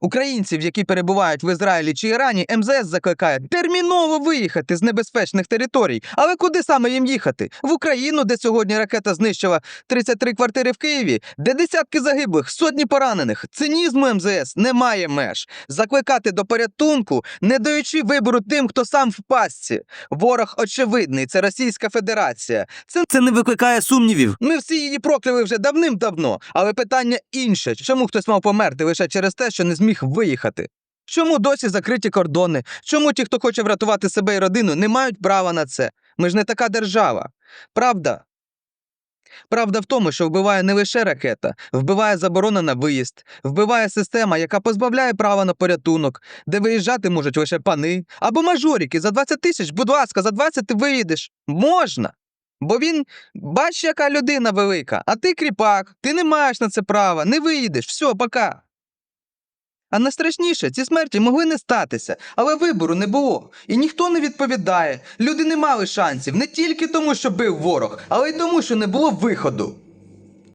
Українців, які перебувають в Ізраїлі чи Ірані, МЗС закликає терміново виїхати з небезпечних територій. Але куди саме їм їхати? В Україну, де сьогодні ракета знищила 33 квартири в Києві, де десятки загиблих, сотні поранених. Цинізму МЗС немає меж. Закликати до порятунку, не даючи вибору тим, хто сам в пастці. Ворог очевидний, це Російська Федерація. Це, це не викликає сумнівів. Ми всі її прокляли вже давним-давно. Але питання інше: чому хтось мав померти лише через те, що не зміг виїхати? Чому досі закриті кордони? Чому ті, хто хоче врятувати себе і родину, не мають права на це? Ми ж не така держава. Правда? Правда в тому, що вбиває не лише ракета, вбиває заборона на виїзд, вбиває система, яка позбавляє права на порятунок, де виїжджати можуть лише пани або мажоріки. За 20 тисяч, будь ласка, за 20 ти виїдеш. Можна. Бо він, бач, яка людина велика, а ти кріпак, ти не маєш на це права, не виїдеш, все, пока. А найстрашніше, ці смерті могли не статися, але вибору не було. І ніхто не відповідає. Люди не мали шансів не тільки тому, що бив ворог, але й тому, що не було виходу.